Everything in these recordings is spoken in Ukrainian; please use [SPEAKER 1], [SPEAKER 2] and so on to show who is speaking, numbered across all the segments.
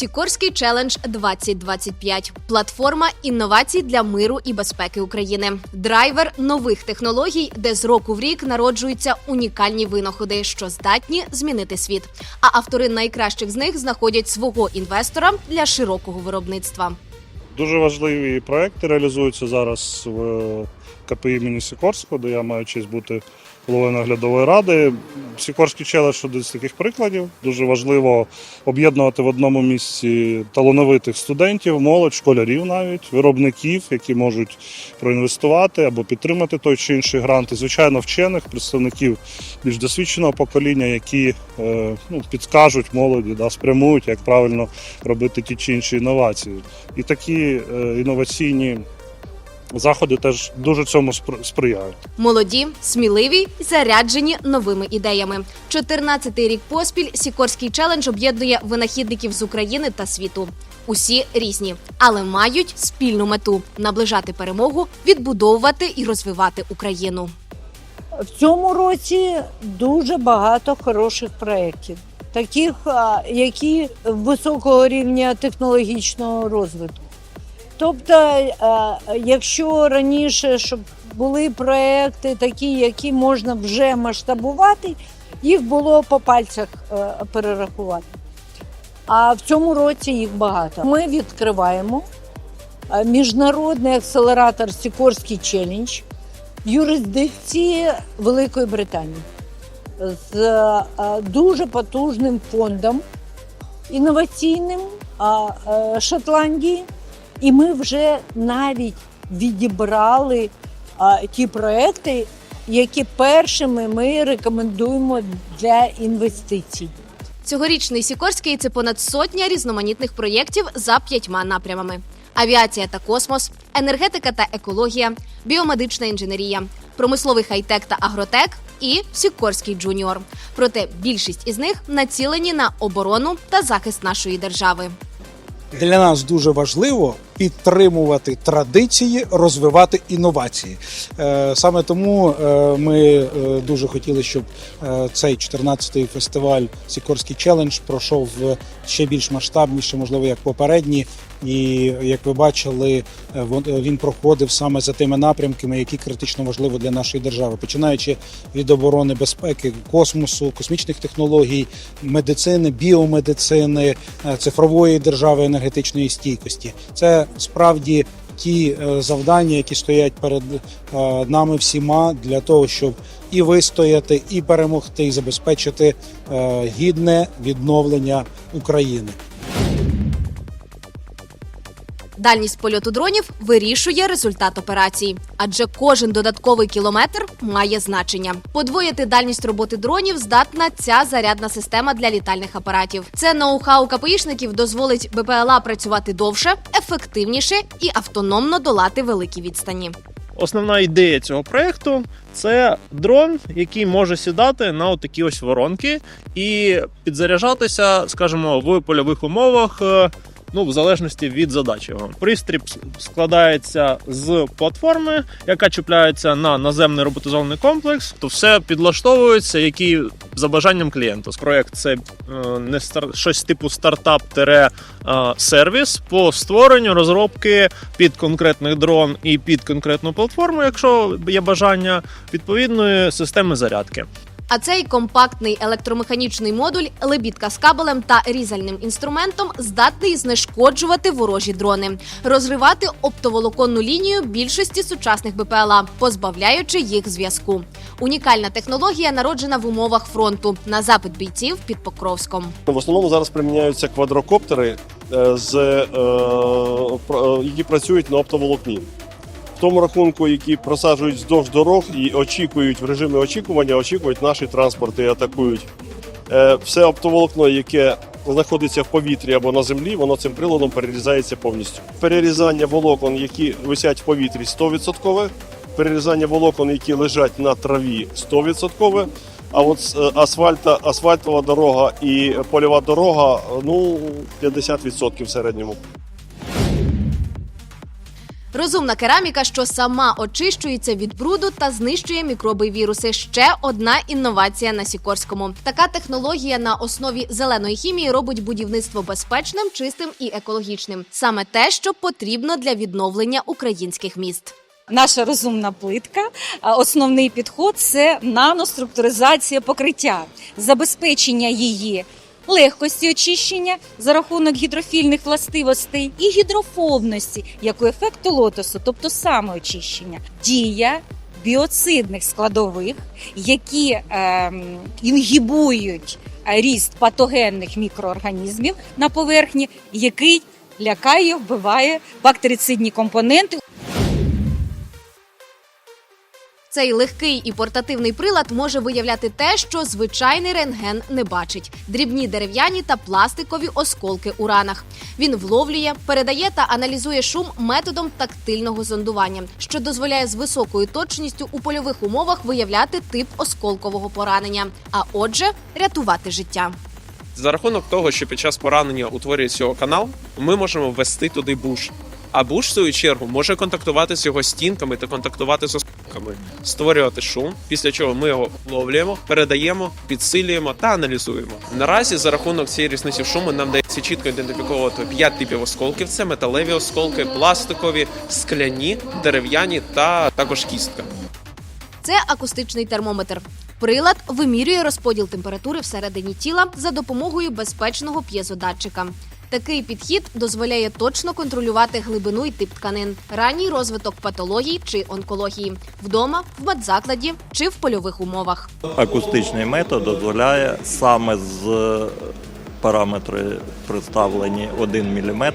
[SPEAKER 1] Сікорський челендж 2025 платформа інновацій для миру і безпеки України, драйвер нових технологій, де з року в рік народжуються унікальні винаходи, що здатні змінити світ. А автори найкращих з них знаходять свого інвестора для широкого виробництва.
[SPEAKER 2] Дуже важливі проекти реалізуються зараз в КПІ імені Сікорського, де я маю честь бути головою наглядової ради. Сікорський челендж один з таких прикладів. Дуже важливо об'єднувати в одному місці талановитих студентів, молодь, школярів навіть, виробників, які можуть проінвестувати або підтримати той чи інший грант. І, звичайно, вчених, представників більш досвідченого покоління, які е, ну, підскажуть молоді, да, спрямують, як правильно робити ті чи інші інновації. І такі е, інноваційні заходи теж дуже цьому спри- сприяють.
[SPEAKER 1] Молоді, сміливі, заряджені новими ідеями. 14-й рік поспіль Сікорський челендж об'єднує винахідників з України та світу. Усі різні, але мають спільну мету наближати перемогу, відбудовувати і розвивати Україну.
[SPEAKER 3] В цьому році дуже багато хороших проєктів, таких, які високого рівня технологічного розвитку. Тобто, якщо раніше щоб були проекти такі, які можна вже масштабувати, їх було по пальцях е, перерахувати. А в цьому році їх багато. Ми відкриваємо е, міжнародний акселератор Сікорський челендж в юрисдикції Великої Британії з е, дуже потужним фондом інноваційним е, Шотландії. І ми вже навіть відібрали а, ті проекти, які першими ми рекомендуємо для інвестицій.
[SPEAKER 1] Цьогорічний Сікорський це понад сотня різноманітних проєктів за п'ятьма напрямами: авіація та космос, енергетика та екологія, біомедична інженерія, промисловий хай-тек та агротек і Сікорський джуніор. Проте більшість із них націлені на оборону та захист нашої держави.
[SPEAKER 4] Для нас дуже важливо підтримувати традиції, розвивати інновації. Е, Саме тому е, ми е, дуже хотіли, щоб цей 14-й фестиваль Сікорський челендж пройшов ще більш масштабніше, можливо, як попередні. І як ви бачили, він проходив саме за тими напрямками, які критично важливі для нашої держави, починаючи від оборони безпеки, космосу, космічних технологій, медицини, біомедицини, цифрової держави, енергетичної стійкості. Це справді ті е, завдання, які стоять перед е, нами всіма для того, щоб і вистояти, і перемогти, і забезпечити е, гідне відновлення України.
[SPEAKER 1] Дальність польоту дронів вирішує результат операції, адже кожен додатковий кілометр має значення. Подвоїти дальність роботи дронів здатна ця зарядна система для літальних апаратів. Це ноу-хау КПІшників дозволить БПЛА працювати довше, ефективніше і автономно долати великі відстані.
[SPEAKER 5] Основна ідея цього проекту це дрон, який може сідати на такі ось воронки і підзаряджатися, скажімо, в польових умовах. Ну, в залежності від задачі. Пристрій складається з платформи, яка чіпляється на наземний роботизований комплекс. То все підлаштовується, який за бажанням клієнта. Проект це е, не стар... щось типу стартап сервіс по створенню розробки під конкретний дрон і під конкретну платформу, якщо є бажання відповідної системи зарядки.
[SPEAKER 1] А цей компактний електромеханічний модуль, лебідка з кабелем та різальним інструментом здатний знешкоджувати ворожі дрони, розривати оптоволоконну лінію більшості сучасних БПЛА, позбавляючи їх зв'язку. Унікальна технологія народжена в умовах фронту на запит бійців під Покровськом.
[SPEAKER 6] В основному зараз приміняються квадрокоптери, е, з, е, е, які працюють на оптоволокні. В тому рахунку, які просаджують вздовж дорог і очікують в режимі очікування, очікують наші транспорти і атакують. Е, Все оптоволокно, яке знаходиться в повітрі або на землі, воно цим приладом перерізається повністю. Перерізання волокон, які висять в повітрі, 100%. Перерізання волокон, які лежать на траві, 100%. А от е, асфальта, асфальтова дорога і польова дорога, ну 50% в середньому.
[SPEAKER 1] Розумна кераміка, що сама очищується від бруду та знищує мікроби і віруси. Ще одна інновація на Сікорському. Така технологія на основі зеленої хімії робить будівництво безпечним, чистим і екологічним. Саме те, що потрібно для відновлення українських міст.
[SPEAKER 7] Наша розумна плитка. Основний підход це наноструктуризація покриття, забезпечення її легкості очищення за рахунок гідрофільних властивостей і гідрофобності, як у ефекту лотосу, тобто самоочищення, дія біоцидних складових, які ем, інгібують е, ріст патогенних мікроорганізмів на поверхні, який лякає, вбиває бактерицидні компоненти
[SPEAKER 1] Цей легкий і портативний прилад може виявляти те, що звичайний рентген не бачить: дрібні дерев'яні та пластикові осколки у ранах. Він вловлює, передає та аналізує шум методом тактильного зондування, що дозволяє з високою точністю у польових умовах виявляти тип осколкового поранення, а отже, рятувати життя.
[SPEAKER 8] За рахунок того, що під час поранення утворюється його канал, ми можемо ввести туди буш. А буш, в свою чергу, може контактувати з його стінками та контактувати з осколками, створювати шум, після чого ми його вловлюємо, передаємо, підсилюємо та аналізуємо. Наразі за рахунок цієї різниці шуму нам дається чітко ідентифіковувати п'ять типів осколків: це металеві осколки, пластикові, скляні, дерев'яні та також кістка.
[SPEAKER 1] Це акустичний термометр. Прилад вимірює розподіл температури всередині тіла за допомогою безпечного п'єзодатчика. Такий підхід дозволяє точно контролювати глибину і тип тканин, ранній розвиток патологій чи онкології вдома, в медзакладі чи в польових умовах.
[SPEAKER 9] Акустичний метод дозволяє саме з параметри представлені 1 мм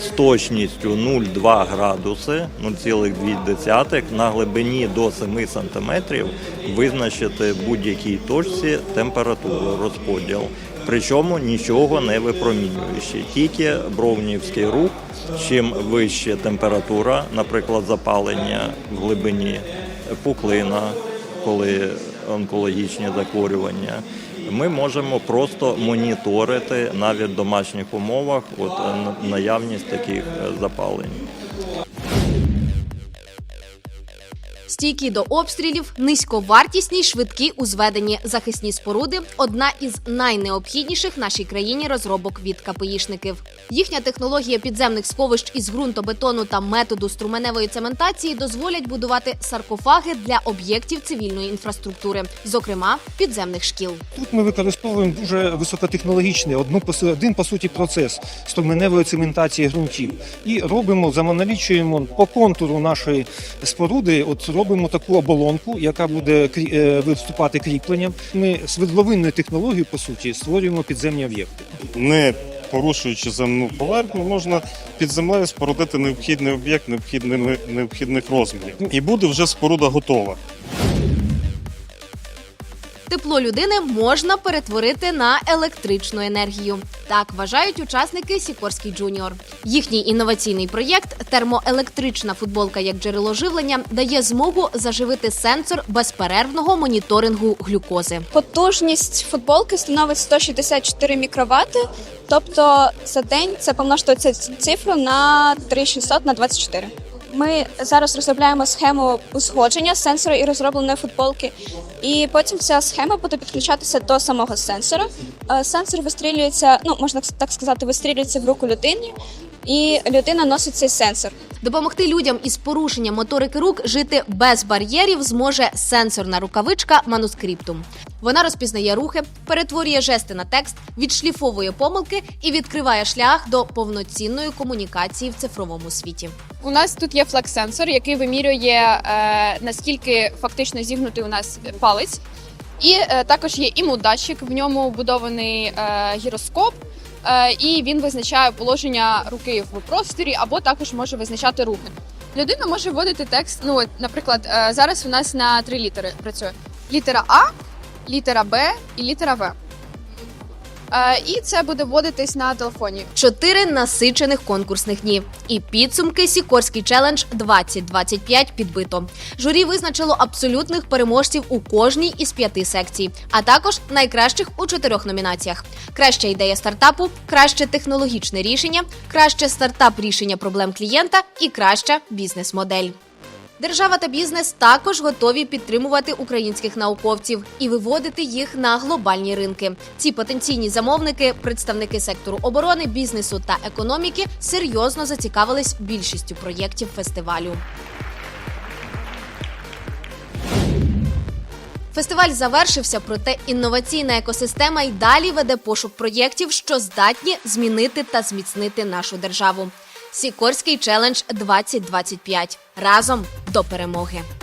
[SPEAKER 9] з точністю 0,2 градуси 0,2 на глибині до 7 см визначити будь-якій точці температуру розподіл. Причому нічого не випромінюючи, тільки бровнівський рух. Чим вища температура, наприклад, запалення в глибині пуклина, коли онкологічні захворювання, ми можемо просто моніторити навіть в домашніх умовах от, наявність таких е, запалень.
[SPEAKER 1] Стійкі до обстрілів, низьковартісні швидкі у зведенні захисні споруди одна із найнеобхідніших нашій країні розробок від КПІшників. Їхня технологія підземних сховищ із ґрунтобетону та методу струменевої цементації дозволять будувати саркофаги для об'єктів цивільної інфраструктури, зокрема підземних шкіл.
[SPEAKER 10] Тут ми використовуємо дуже високотехнологічний одну один по суті процес струменевої цементації ґрунтів і робимо, замоналічуємо по контуру нашої споруди. От робимо таку оболонку, яка буде е, виступати кріпленням. Ми свердловинною технологією по суті створюємо підземні об'єкти.
[SPEAKER 2] Не порушуючи земну поверхню, можна під землею спорудити необхідний об'єкт необхідних розмірів. І буде вже споруда готова.
[SPEAKER 1] Тепло людини можна перетворити на електричну енергію. Так вважають учасники Сікорський Джуніор. Їхній інноваційний проєкт термоелектрична футболка як джерело живлення дає змогу заживити сенсор безперервного моніторингу глюкози.
[SPEAKER 11] Потужність футболки становить 164 мікровати, тобто за день це помножити цю цифру на 3600 на 24. Ми зараз розробляємо схему узгодження сенсору і розробленої футболки, і потім ця схема буде підключатися до самого сенсора. Е, Сенсор вистрілюється, ну можна так сказати, вистрілюється в руку людині, і людина носить цей сенсор.
[SPEAKER 1] Допомогти людям із порушенням моторики рук жити без бар'єрів зможе сенсорна рукавичка манускриптум. Вона розпізнає рухи, перетворює жести на текст, відшліфовує помилки і відкриває шлях до повноцінної комунікації в цифровому світі.
[SPEAKER 12] У нас тут є флекс-сенсор, який вимірює е, наскільки фактично зігнутий у нас палець. І е, також є імудатчик, в ньому вбудований е, гіроскоп, і він визначає положення руки в просторі, або також може визначати рухи. Людина може вводити текст. Ну, наприклад, е, зараз у нас на три літери працює: літера А, літера Б і літера В. Е, І це буде вводитись на телефоні.
[SPEAKER 1] Чотири насичених конкурсних дні. І підсумки Сікорський челендж 2025 підбито. Журі визначило абсолютних переможців у кожній із п'яти секцій, а також найкращих у чотирьох номінаціях: краща ідея стартапу, краще технологічне рішення, краще стартап рішення проблем клієнта і краща бізнес-модель. Держава та бізнес також готові підтримувати українських науковців і виводити їх на глобальні ринки. Ці потенційні замовники, представники сектору оборони, бізнесу та економіки, серйозно зацікавились більшістю проєктів фестивалю. Фестиваль завершився, проте інноваційна екосистема й далі веде пошук проєктів, що здатні змінити та зміцнити нашу державу. Сікорський челендж 2025. разом до перемоги.